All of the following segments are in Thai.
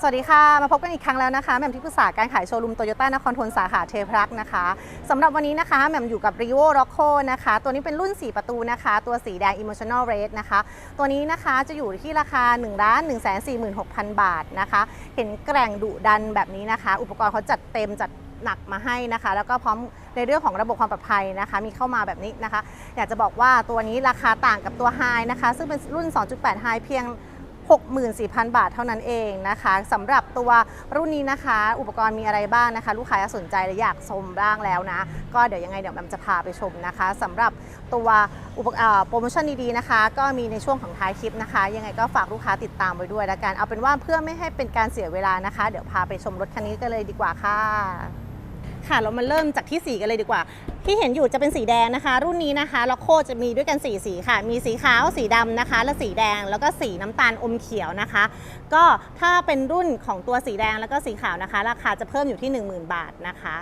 สวัสดีค่ะ มาพบกันอีกครั้งแล้วนะคะแหม่มที่ปรึกษาการขายโชว์รูมโตโยต้านครทนสาขาเทพรักนะคะสำหรับวันนี้นะคะแหม่มอยู่กับ r e v o r o c c o นะคะ ตัวนี้เป็นรุ่น 4 ประตูนะคะ ตัวสีแดง Emotional Red นะคะ ตัวนี้นะคะจะอยู่ที่ราคา1 1 4 6 0 0 0 บาทนะคะ เห็นแกร่งดุดันแบบนี้นะคะ อุปกรณ์เขาจัดเต็มจัดหนักมาให้นะคะ แล้วก็พร้อมในเรื่องของระบบความปลอดภัยนะคะ มีเข้ามาแบบนี้นะคะ อยากจะบอกว่าตัวนี้ราคาต่างกับตัว High นะคะ ซึ่งเป็นรุ่น 2.8 High เพียง 64,000 บาทเท่านั้นเองนะคะสำหรับตัวรุ่นนี้นะคะ อุปกรณ์มีอะไรบ้างนะคะ ลูกค้าสนใจและอยากชมบ้างแล้วนะ ก็เดี๋ยวยังไงเดี๋ยวแบมจะพาไปชมนะคะสำหรับตัวอุปกรณ์โปรโมชั่นดีๆนะคะ ก็มีในช่วงของท้ายคลิปนะคะ ยังไงก็ฝากลูกค้าติดตามไว้ด้วยละกันเอาเป็นว่าเพื่อไม่ให้เป็นการเสียเวลานะคะ เดี๋ยวพาไปชมรถคันนี้กันเลยดีกว่าค่ะค่ะเรามาเริ่มจากที่สีกันเลยดีกว่า ที่เห็นอยู่จะเป็นสีแดงนะคะ รุ่นนี้นะคะล็อกโคจะมีด้วยกัน 4 สีค่ะ มีสีขาวสีดำนะคะ และสีแดงแล้วก็สีน้ำตาลอมเขียวนะคะ ก็ถ้าเป็นรุ่นของตัวสีแดงแล้วก็สีขาวนะคะ ราคาจะเพิ่มอยู่ที่ 10,000 บาทนะคะ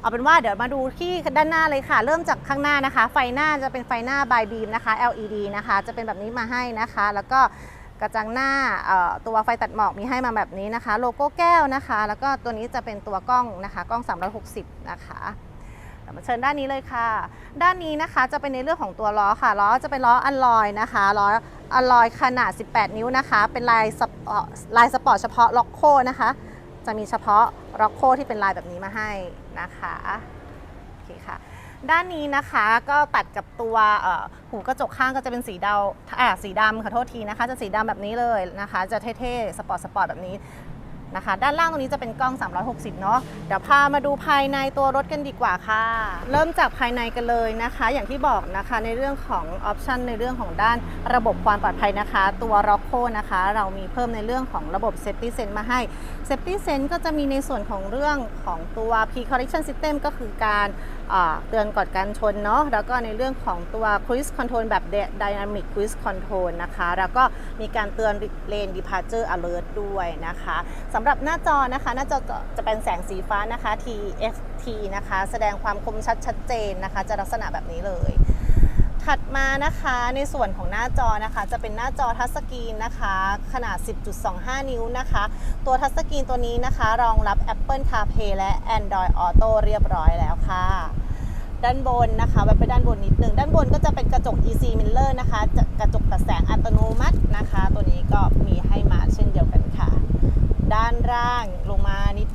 เอาเป็นว่าเดี๋ยวมาดูที่ด้านหน้าเลยค่ะ เริ่มจากข้างหน้านะคะ ไฟหน้าจะเป็นไฟหน้าบายบีมนะคะ LED นะคะ จะเป็นแบบนี้มาให้นะคะ แล้วก็กระจังหน้าเอ่อตัวไฟตัดหมอกมีให้มาแบบนี้นะคะ โลโก้แก้วนะคะ แล้วก็ตัวนี้จะเป็นตัวกล้องนะคะ กล้อง 360 นะคะ มาเชิญด้านนี้เลยค่ะ ด้านนี้นะคะจะเป็นในเรื่องของตัวล้อค่ะล้อจะเป็นล้ออัลลอยนะคะล้ออัลลอยขนาด 18 นิ้วนะคะ เป็นลายสปอร์ตลายสปอร์ตเฉพาะล็อกโคนะคะ จะมีเฉพาะล็อกโคที่เป็นลายแบบนี้มาให้นะคะโอเคค่ะ ด้านนี้นะคะก็ตัดกับตัวหูกระจกข้างก็จะเป็นสีดำอ่าสีดำขอโทษทีนะคะ จะสีดำแบบนี้เลยนะคะ จะเท่ๆสปอร์ตสปอร์ตแบบนี้ นะคะ ด้านล่างตรงนี้จะเป็นกล้อง 360 เนาะเดี๋ยวพามาดูภายในตัวรถกันดีกว่าค่ะ เริ่มจากภายในกันเลยนะคะ อย่างที่บอกนะคะในเรื่องของออปชันในเรื่องของด้านระบบความปลอดภัยนะคะ ตัวร็อกโคนะคะ เรามีเพิ่มในเรื่องของระบบ Safety Sense มาให้ Safety Sense ก็จะมีในส่วนของเรื่องของตัว P Correction System ก็คือการ เตือนก่อนการชนเนาะแล้วก็ในเรื่องของตัว Cruise Control แบบ Dynamic Cruise Control นะคะ แล้วก็มีการเตือน Lane Departure Alert ด้วยนะคะสำหรับหน้าจอนะคะหน้าจอจะเป็นแสงสีฟ้านะคะ TFT นะคะ แสดงความคมชัดชัดเจนนะคะ จะลักษณะแบบนี้เลย ถัดมานะคะในส่วนของหน้าจอนะคะจะเป็นหน้าจอทัชสกรีนนะคะ ขนาด 10.25 นิ้วนะคะ ตัวทัชสกรีนตัวนี้นะคะ รองรับ Apple CarPlay และ Android Auto เรียบร้อยแล้วค่ะ ด้านบนนะคะไว้ไปด้านบนนิดนึงด้านบนก็จะเป็นกระจก EC Mirror นะคะกระจกตัดแสงอัตโนมัตินะคะ ตัวนี้ก็มีให้มาเช่นเดียวกันค่ะ ด้านล่าง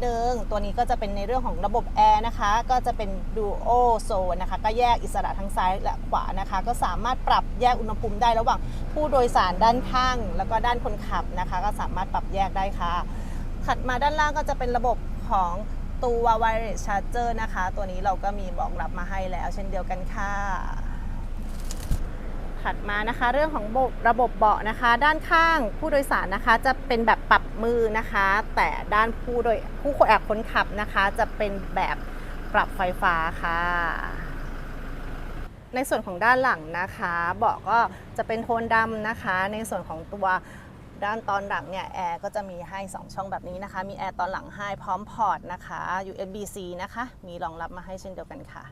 นึง ตัวนี้ก็จะเป็นในเรื่องของระบบแอร์นะคะ ก็จะเป็น Duo Zone นะคะ ก็แยกอิสระทั้งซ้ายและขวานะคะ ก็สามารถปรับแยกอุณหภูมิได้ระหว่างผู้โดยสารด้านข้าง แล้วก็ด้านคนขับนะคะ ก็สามารถปรับแยกได้ค่ะ ถัดมาด้านล่างก็จะเป็นระบบของตัว Wireless Charger นะคะ ตัวนี้เราก็มีบอกรับมาให้แล้ว เช่นเดียวกันค่ะ ถัดมานะคะ เรื่องของระบบเบาะนะคะ ด้านข้างผู้โดยสารนะคะ จะเป็นแบบปรับมือนะคะ แต่ด้านผู้โดยผู้แอบคนขับนะคะ จะเป็นแบบปรับไฟฟ้าค่ะ ในส่วนของด้านหลังนะคะเบาะก็จะเป็นโทนดำนะคะ ในส่วนของตัวด้านตอนหลังเนี่ยแอร์ก็จะมีให้ 2 ช่องแบบนี้นะคะ มีแอร์ตอนหลังให้พร้อมพอร์ตนะคะ USB-C นะคะ มีรองรับมาให้เช่นเดียวกันค่ะ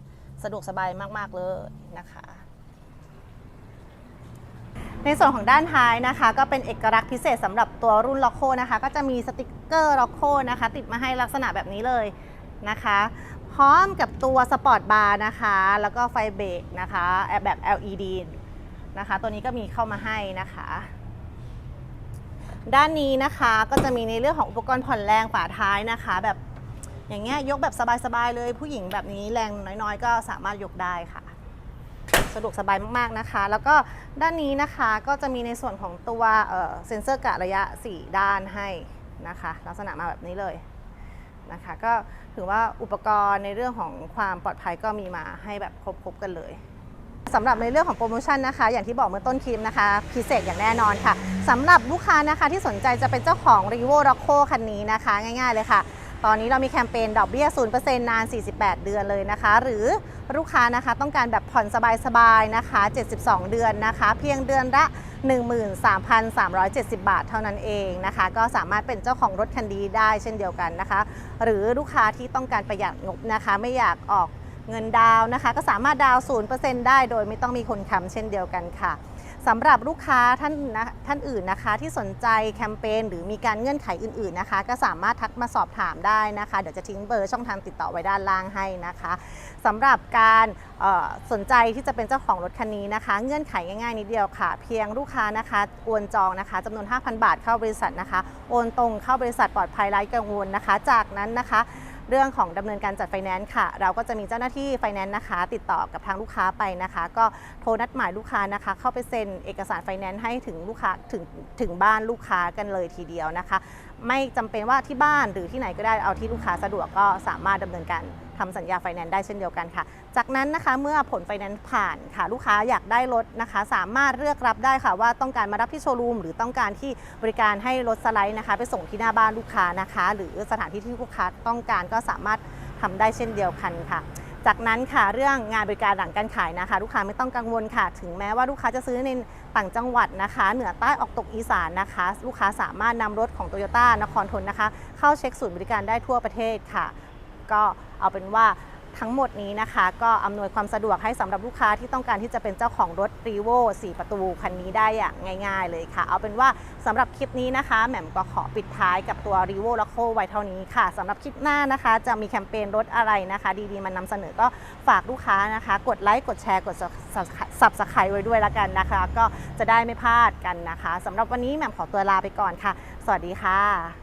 สะดวกสบายมาก ๆ เลยนะคะ ในส่วนของด้านท้ายนะคะ ก็เป็นเอกลักษณ์พิเศษสำหรับตัวรุ่นล็อกโคนะคะ ก็จะมีสติกเกอร์ล็อกโคนะคะ ติดมาให้ลักษณะแบบนี้เลยนะคะ พร้อมกับตัวสปอร์ตบาร์นะคะ แล้วก็ไฟเบรกนะคะแบบ LED นะคะ ตัวนี้ก็มีเข้ามาให้นะคะ ด้านนี้นะคะก็จะมีในเรื่องของอุปกรณ์ผ่อนแรงฝาท้ายนะคะ แบบอย่างเงี้ยยกแบบสบายๆเลยผู้หญิงแบบนี้แรงน้อยๆ ก็สามารถยกได้ค่ะ สะดวกสบายมากๆนะคะ แล้วก็ด้านนี้นะคะก็จะมีในส่วนของตัวเซ็นเซอร์กะระยะ 4 ด้านให้นะคะ ลักษณะมาแบบนี้เลยนะคะก็ถือว่าอุปกรณ์ในเรื่องของความปลอดภัยก็มีมาให้แบบครบๆกันเลยสำหรับในเรื่องของโปรโมชั่นนะคะ อย่างที่บอกเมื่อต้นคลิปนะคะพิเศษอย่างแน่นอนค่ะสำหรับลูกค้านะคะที่สนใจจะเป็นเจ้าของ r e v o r o c c o คันนี้นะคะ ง่ายๆเลยค่ะ ตอนนี้เรามีแคมเปญดอกเบี้ย 0%นาน 48 เดือนเลยนะคะ หรือลูกค้านะคะต้องการแบบผ่อนสบายๆนะคะ 72 เดือนนะคะ เพียงเดือนละ 13,370 บาทเท่านั้นเองนะคะ ก็สามารถเป็นเจ้าของรถคันดีได้เช่นเดียวกันนะคะ หรือลูกค้าที่ต้องการประหยัดงบนะคะ ไม่อยากออกเงินดาวนะคะ ก็สามารถดาวน์0%ได้โดยไม่ต้องมีคนค้ำเช่นเดียวกันค่ะ สำหรับลูกค้าท่านนะท่านอื่นนะคะ ที่สนใจแคมเปญหรือมีการเงื่อนไขอื่นๆนะคะ ก็สามารถทักมาสอบถามได้นะคะ เดี๋ยวจะทิ้งเบอร์ช่องทางติดต่อไว้ด้านล่างให้นะคะสำหรับการสนใจที่จะเป็นเจ้าของรถคันนี้นะคะ เงื่อนไขง่ายๆนิดเดียวค่ะ เพียงลูกค้านะคะโอนจองนะคะจำนวน 5,000 บาทเข้าบริษัทนะคะ โอนตรงเข้าบริษัทปลอดภัยไร้กังวลนะคะ จากนั้นนะคะ เรื่องของดำเนินการจัดไฟแนนซ์ค่ะ เราก็จะมีเจ้าหน้าที่ไฟแนนซ์นะคะ ติดต่อกับทางลูกค้าไปนะคะ ก็โทรนัดหมายลูกค้านะคะ เข้าไปเซ็นเอกสารไฟแนนซ์ให้ถึงลูกค้าถึงถึงบ้านลูกค้ากันเลยทีเดียวนะคะไม่จำเป็นว่าที่บ้านหรือที่ไหนก็ได้เอาที่ลูกค้าสะดวกก็สามารถดำเนินการทำสัญญาไฟแนนซ์ได้เช่นเดียวกันค่ะ จากนั้นนะคะเมื่อผลไฟแนนซ์ผ่านค่ะลูกค้าอยากได้รถนะคะ สามารถเลือกรับได้ค่ะ ว่าต้องการมารับที่โชว์รูมหรือต้องการที่บริการให้รถสไลด์นะคะ ไปส่งที่หน้าบ้านลูกค้านะคะ หรือสถานที่ที่ลูกค้าต้องการก็สามารถ ทำได้เช่นเดียวกันค่ะ จากนั้นค่ะเรื่องงานบริการหลังการขายนะคะ ลูกค้าไม่ต้องกังวลค่ะ ถึงแม้ว่าลูกค้าจะซื้อในต่างจังหวัดนะคะ เหนือใต้ออกตกอีสานนะคะ ลูกค้าสามารถนำรถของโตโยต้านครทนนะคะ เข้าเช็คศูนย์บริการได้ทั่วประเทศค่ะ ก็เอาเป็นว่า ทั้งหมดนี้นะคะ ก็อำนวยความสะดวกให้สำหรับลูกค้าที่ต้องการที่จะเป็นเจ้าของรถรีโว4 ประตูคันนี้ได้อย่างง่าย ๆ เลยค่ะ เอาเป็นว่าสำหรับคลิปนี้นะคะแหม่มก็ขอปิดท้ายกับตัวรีโวล็อกโคไว้เท่านี้ค่ะสำหรับคลิปหน้านะคะ จะมีแคมเปญรถอะไรนะคะ ดีๆมานำเสนอก็ฝากลูกค้านะคะ กดไลค์กดแชร์กด subscribe ไว้ด้วยละกันนะคะ ก็จะได้ไม่พลาดกันนะคะสำหรับวันนี้แหม่มขอตัวลาไปก่อนค่ะ สวัสดีค่ะ